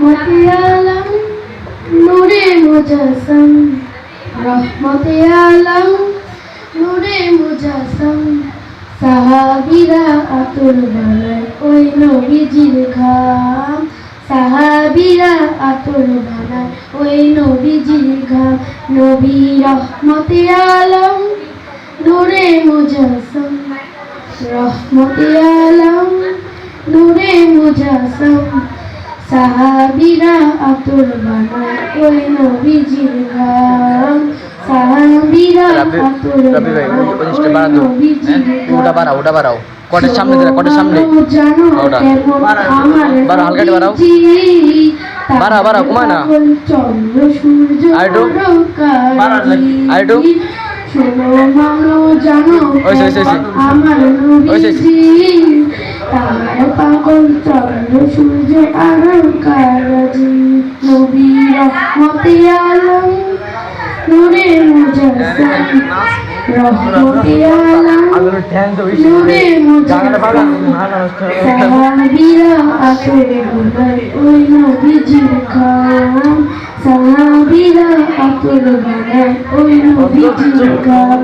রহমতে আলম, নূরে মুজাসম। রহমতে আলম, নূরে মুজাসম। সাহাবিরা আতুর বানায় ওই নবীজির ঘাম। সাহাবিরা আতুর বানায় ওই নবীজির ঘাম। নবী রহমতে আলম, নূরে মুজাসম। রহমতে আলম, নূরে মুজাসম। সাহাবিরা আতুর বানায় ওই নবীজির ঘাম সাহাবিরা আতুর বানায় ওই ওই নবীজির ওটা বাড়াও ওটা বাড়াও কটের সামনে দিলা কটের সামনে ওটা। বাড়াও, হালকা একটু বাড়াও। বাড়াও, বাড়াও, কমায় না। তার চন্দ্র সূর্য আর একটু। তারকারাজি। আর একটু। শোনো মানো জানো ওইসে, ওইসে, ওইসে। আমার ওইসে, নবীজি তার পাগল চন্দ্র সূর্য আরকারাজি নবী রহমতে আলম নূরে মুজাসসাম রহমতে আলম নূরে মুজাসসাম সাহাবিরা আসরে বানায় ওই নবীজির খাম সাহাবিরা আসরে বানায় ওই নবীজির খাম